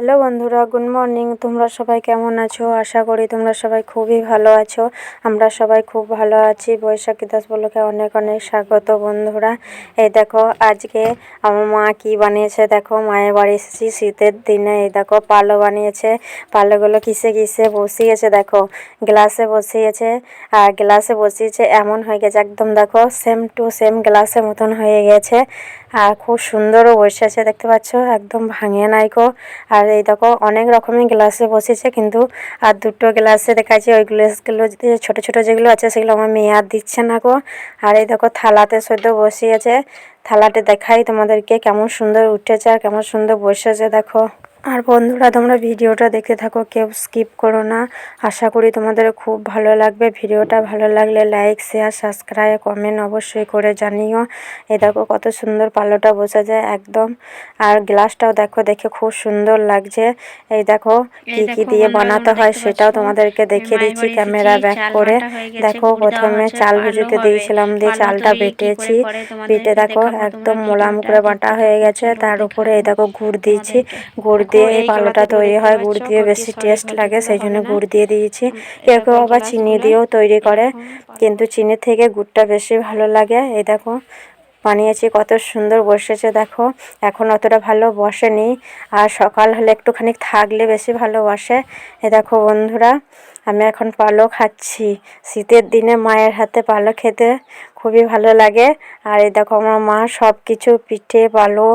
Hello বন্ধুরা, good morning. তোমরা সবাই কেমন আছো? আশা করি তোমরা সবাই খুবই ভালো আছো। আমরা সবাই খুব ভালো আছি। বৈশাখী দাস বলোকে অনেক অনেক স্বাগত বন্ধুরা। এই দেখো, আজকে আমার মা কি বানিয়েছে? দেখো, মায়ের বাড়ি এসেছি শীতের দিনে। এই দেখো, পালো বানিয়েছে। পালোগুলো কিসে কিসে বসিয়েছে দেখো। গ্লাসে বসিয়েছে। আর গ্লাসে বসিয়েছে এমন হয়ে গেছে, একদম দেখো সেম টু সেম গ্লাসের মতন হয়ে গেছে। আর খুব সুন্দরও বসে আছে, দেখতে পাচ্ছ? একদম ভাঙে নাইকো আর এই দেখো, অনেক রকমের গ্লাসে বসেছে কিন্তু, আর দুটো গ্লাসে দেখাচ্ছে, ওই গ্লাসগুলো ছোট ছোট যেগুলো আছে, সেগুলো আমার মেয়ে আর দিচ্ছে না গো। আর এই দেখো, থালাতে সদ্য বসিয়েছে থালাটা দেখাই তোমাদেরকে কেমন সুন্দর উঠেছে আর কেমন সুন্দর বসেছে, দেখো। আর বন্ধুরা তোমরা ভিডিওটা দেখতে থাকো কেউ স্কিপ করো না। আশা করি তোমাদের খুব ভালো লাগবে। ভিডিওটা ভালো লাগলে লাইক শেয়ার সাবস্ক্রাইব কমেন্ট অবশ্যই করে জানিও। এ দেখো কত সুন্দর পালোটা বসে যায় একদম। আর গ্লাসটাও দেখো দেখে খুব সুন্দর লাগছে। এই দেখো কি কি দিয়ে বানাতে হয় সেটাও তোমাদেরকে দেখিয়ে দিচ্ছি ক্যামেরা ব্যাক করে। দেখো প্রথমে চাল ভিজিতে দিয়েছিলাম দিয়ে চালটা বেটেছি। বেটে দেখো একদম মোলাম করে বাটা হয়ে গেছে। তার উপরে এই দেখো গুড় দিয়েছি। গুড় দিয়ে এই পালোটা তৈরি হয় গুড় দিয়ে বেশি টেস্ট লাগে সেই জন্য গুড় দিয়ে দিয়েছি। কেউ কেউ আবার চিনি দিয়েও তৈরি করে কিন্তু চিনির থেকে গুড়টা বেশি ভালো লাগে এই দেখো। বানিয়েছি কত সুন্দর বসেছে, দেখো। এখন অতটা ভালো বসেনি। আর সকাল হলে একটুখানি থাকলে বেশি ভালো বসে। এ দেখো বন্ধুরা, আমি এখন পালো খাচ্ছি। শীতের দিনে মায়ের হাতে পালো খেতে খুবই ভালো লাগে। আর এই দেখো আমার মা সব কিছু পিঠে পালো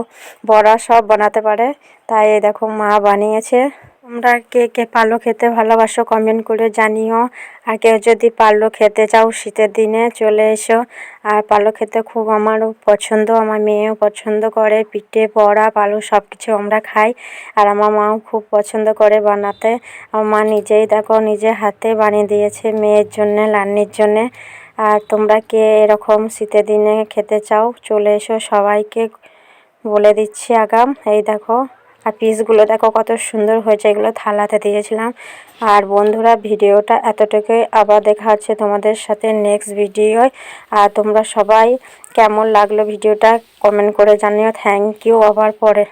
বড়া সব বানাতে পারে। তাই এই দেখো মা বানিয়েছে। তোমরা কে কে পালো খেতে ভালোবাসো কমেন্ট করে জানিও। আর কেউ যদি পালো খেতে চাও, শীতের দিনে চলে এসো। আর পালো খেতে খুব আমারও পছন্দ, আমার মেয়েও পছন্দ করে। পিঠে, বড়া, পালো সব কিছু আমরা খাই। আর আমার মাও খুব পছন্দ করে বানাতে। আমার মা নিজেই দেখো নিজে হাতে বানিয়ে দিয়েছে মেয়ের জন্যে লান্নির জন্যে। আর তোমরা কে এরকম শীতের দিনে খেতে চাও, চলে এসো। সবাইকে বলে দিচ্ছি আগাম। এই দেখো। আর পিসগুলো দেখো কত সুন্দর হয়েছে, এগুলো থালাতে দিয়েছিলাম। আর বন্ধুরা, ভিডিওটা এতটুকুই। আবার দেখা হচ্ছে তোমাদের সাথে নেক্সট ভিডিওয়। আর তোমরা সবাই কেমন লাগল ভিডিওটা কমেন্ট করে জানিও। থ্যাংক ইউ আবার পরে।